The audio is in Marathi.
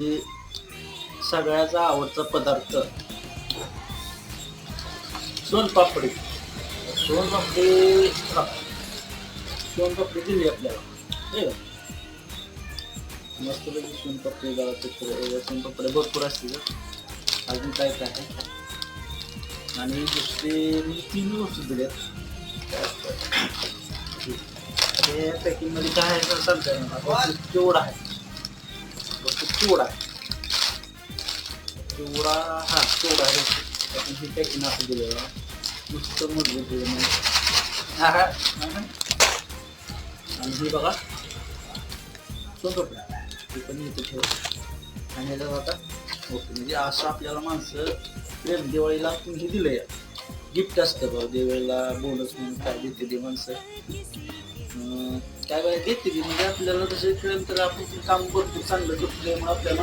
हे सगळ्याचा आवडता पदार्थ. सोनपापडी सोनपापडी. सोनपापडी दिली आपल्याला. हे का? मस्तपैकी सोनपापडी गावात सोनपापडी भरपूर असतील अजून काय काय आहे? आणि दुसरे मी तीन वस्तू दिल्यात. हे पॅकिंगमध्ये काय आहे सांगता येणार चिवडा आहे. चिवडा चिवडा हा चिवडा आहे आपण हे पॅकिंग असं दिलेलं नुसतं मजबूत दिलं नाही हा, हा, आणि हे बघा सोनपापडी हे पण इथे ठेव आणि ह्याच्यात आता ओके म्हणजे असं आपल्याला माणसं प्रेम दिवाळीला तुम्ही हे दिलं या गिफ्ट असतं बघ दिवाळीला बोनस म्हणून काय देते ते माणसं त्यावेळेला काय देते म्हणजे आपल्याला तसे केलं तर आपण ते काम करतो चांगलं करतो त्यामुळे आपल्याला